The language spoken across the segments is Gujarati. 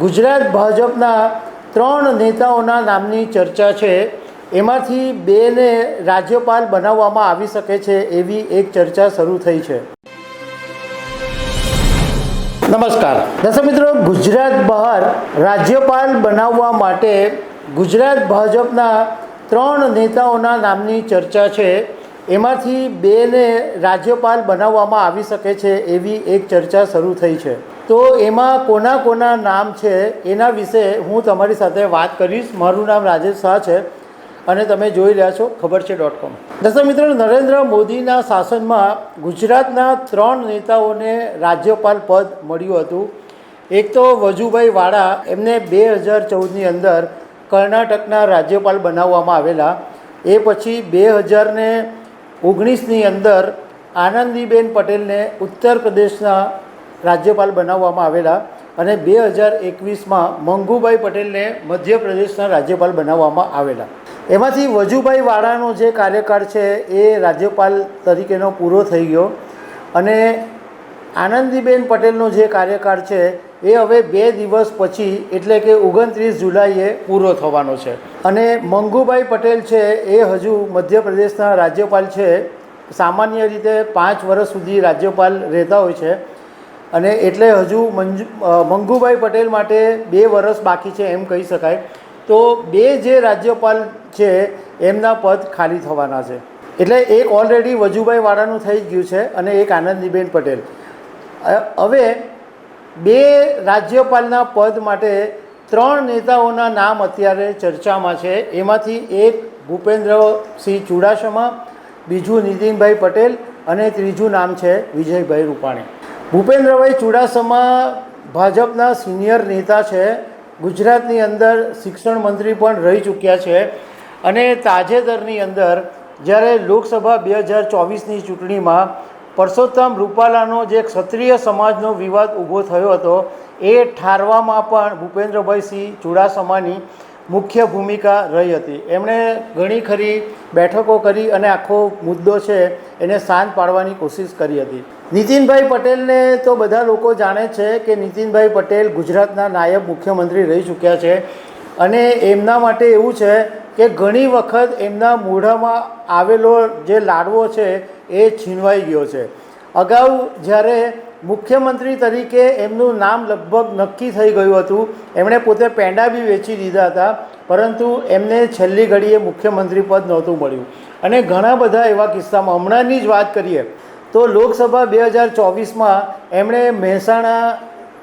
ગુજરાત ભાજપના ત્રણ નેતાઓના નામની ચર્ચા છે. એમાંથી બેને રાજ્યપાલ બનાવવામાં આવી શકે છે એવી એક ચર્ચા શરૂ થઈ છે. નમસ્કાર. દર્શક મિત્રો, ગુજરાત બહાર રાજ્યપાલ બનાવવા માટે ગુજરાત ભાજપના ત્રણ નેતાઓના નામની ચર્ચા છે. એમાંથી બેને રાજ્યપાલ બનાવવામાં આવી શકે છે એવી એક ચર્ચા શરૂ થઈ છે. તો એમાં કોના કોના નામ છે એના વિશે હું તમારી સાથે વાત કરીશ. મારું નામ રાજેશ શાહ છે અને તમે જોઈ રહ્યા છો ખબર છે ડોટ કોમ. દર્શક મિત્રો, નરેન્દ્ર મોદીના શાસનમાં ગુજરાતના ત્રણ નેતાઓને રાજ્યપાલ પદ મળ્યું હતું. એક તો વજુભાઈ વાળા, એમને બે હજાર ચૌદની અંદર કર્ણાટકના રાજ્યપાલ બનાવવામાં આવેલા. એ પછી બે હજારને ઓગણીસની અંદર આનંદીબેન પટેલને ઉત્તર પ્રદેશના રાજ્યપાલ બનાવવામાં આવેલા અને બે હજાર એકવીસમાં મંગુભાઈ પટેલને મધ્યપ્રદેશના રાજ્યપાલ બનાવવામાં આવેલા. એમાંથી વજુભાઈ વાળાનો જે કાર્યકાળ છે એ રાજ્યપાલ તરીકેનો પૂરો થઈ ગયો અને આનંદીબેન પટેલનો જે કાર્યકાળ છે એ હવે બે દિવસ પછી એટલે કે ઓગણત્રીસ જુલાઈએ પૂરો થવાનો છે. અને મંગુભાઈ પટેલ છે એ હજુ મધ્યપ્રદેશના રાજ્યપાલ છે. સામાન્ય રીતે પાંચ વર્ષ સુધી રાજ્યપાલ રહેતા હોય છે. અને એટલે હજુ મંજુ મંગુભાઈ પટેલ માટે બે વર્ષ બાકી છે એમ કહી શકાય. તો બે જે રાજ્યપાલ છે, એમના પદ ખાલી થવાના છે. એટલે એક ઓલરેડી વજુભાઈ વાળાનું થઈ ગયું છે અને એક આનંદીબેન પટેલ. હવે બે રાજ્યપાલના પદ માટે ત્રણ નેતાઓના નામ અત્યારે ચર્ચામાં છે. એમાંથી એક ભૂપેન્દ્રસિંહ ચુડાસમા, બીજું નીતિનભાઈ પટેલ અને ત્રીજું નામ છે વિજયભાઈ રૂપાણી. ભૂપેન્દ્રભાઈ ચુડાસમા ભાજપના સિનિયર નેતા છે. ગુજરાતની અંદર શિક્ષણ મંત્રી પણ રહી ચૂક્યા છે. અને તાજેતરની અંદર જ્યારે લોકસભા બે હજાર ચોવીસની ચૂંટણીમાં પરસોત્તમ રૂપાલાનો જે ક્ષત્રિય સમાજનો વિવાદ ઊભો થયો હતો, એ ઠારવામાં પણ ભૂપેન્દ્રભાઈ સિંહ ચુડાસમાની મુખ્ય ભૂમિકા રહી હતી. એમણે ઘણી ખરી બેઠકો કરી અને આખો મુદ્દો છે એને શાંત પાડવાની કોશિશ કરી હતી. નીતિનભાઈ પટેલને તો બધા લોકો જાણે છે કે નીતિનભાઈ પટેલ ગુજરાતના નાયબ મુખ્યમંત્રી રહી ચૂક્યા છે. અને એમના માટે એવું છે કે ઘણી વખત એમના મોઢામાં આવેલો જે લાડવો છે એ છીનવાઈ ગયો છે. અગાઉ જ્યારે મુખ્યમંત્રી તરીકે એમનું નામ લગભગ નક્કી થઈ ગયું હતું, એમણે પોતે પેંડા બી વેચી દીધા હતા, પરંતુ એમને છેલ્લી ઘડીએ મુખ્યમંત્રી પદ નહોતું મળ્યું. અને ઘણા બધા એવા કિસ્સામાં, હમણાંની જ વાત કરીએ તો લોકસભા બે હજાર ચોવીસમાં એમણે મહેસાણા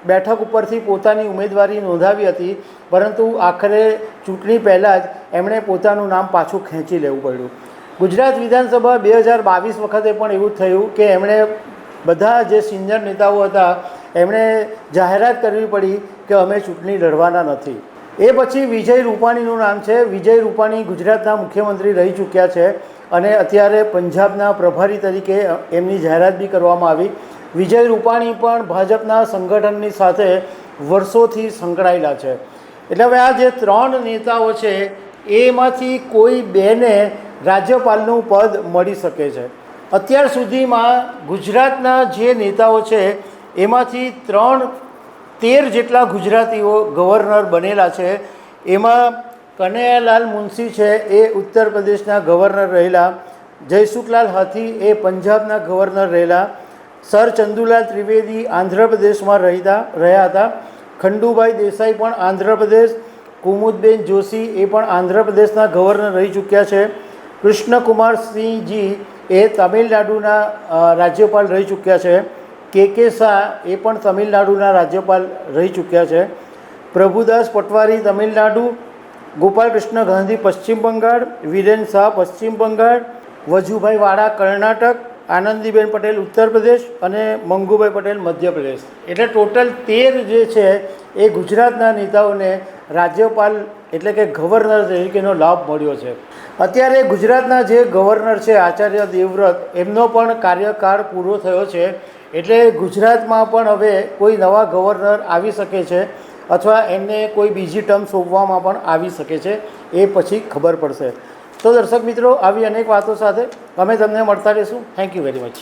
બેઠક ઉપરથી પોતાની ઉમેદવારી નોંધાવી હતી, પરંતુ આખરે ચૂંટણી પહેલાં જ એમણે પોતાનું નામ પાછું ખેંચી લેવું પડ્યું. ગુજરાત વિધાનસભા બે હજાર બાવીસ વખતે પણ એવું થયું કે એમણે બધા જે સિનિયર નેતાઓ હતા, એમણે જાહેરાત કરવી પડી કે અમે ચૂંટણી લડવાના નથી. એ પછી વિજય રૂપાણીનું નામ છે. વિજય રૂપાણી ગુજરાતના મુખ્યમંત્રી રહી ચૂક્યા છે. અને અત્યારે પંજાબના પ્રભારી તરીકે એમની જાહેરાત બી કરવામાં આવી. વિજય રૂપાણી પણ ભાજપના સંગઠનની સાથે વર્ષોથી સંકળાયેલા છે. એટલે હવે આ જે ત્રણ નેતાઓ છે, એમાંથી કોઈ બેને રાજ્યપાલનું પદ મળી શકે છે. અત્યાર સુધીમાં ગુજરાતના જે નેતાઓ છે, એમાંથી ત્રણ તેર જેટલા ગુજરાતીઓ ગવર્નર બનેલા છે. એમાં કનૈયાલાલ મુનશી છે, એ ઉત્તર પ્રદેશના ગવર્નર રહેલા. જયસુખલાલ હાથી એ પંજાબના ગવર્નર રહેલા. સર ચંદુલાલ ત્રિવેદી આંધ્રપ્રદેશમાં રહેતા, રહ્યા હતા. ખંડુભાઈ દેસાઈ પણ આંધ્રપ્રદેશ કુમુદબેન જોશી એ પણ આંધ્રપ્રદેશના ગવર્નર રહી ચૂક્યા છે. કૃષ્ણકુમાર સિંહજી એ તમિલનાડુના રાજ્યપાલ રહી ચૂક્યા છે. કે કે શાહ એ પણ તમિલનાડુના રાજ્યપાલ રહી ચૂક્યા છે. પ્રભુદાસ પટવારી તમિલનાડુ. ગોપાલકૃષ્ણ ગાંધી પશ્ચિમ બંગાળ, વિરેન શાહ પશ્ચિમ બંગાળ, વજુભાઈ વાળા કર્ણાટક, આનંદીબેન પટેલ ઉત્તર પ્રદેશ અને મંગુભાઈ પટેલ મધ્યપ્રદેશ. એટલે ટોટલ તેર જે છે એ ગુજરાતના નેતાઓને રાજ્યપાલ એટલે કે ગવર્નર તરીકેનો લાભ મળ્યો છે. અત્યારે ગુજરાતના જે ગવર્નર છે આચાર્ય દેવવ્રત, એમનો પણ કાર્યકાળ પૂરો થયો છે. એટલે ગુજરાતમાં પણ હવે કોઈ નવા ગવર્નર આવી શકે છે. અથવા એમને કોઈ બીજી ટર્મ સોંપવામાં પણ આવી શકે છે, એ પછી ખબર પડશે. તો દર્શક મિત્રો, આવી અનેક વાતો સાથે અમે તમને મળતા રહીશું. Thank you very much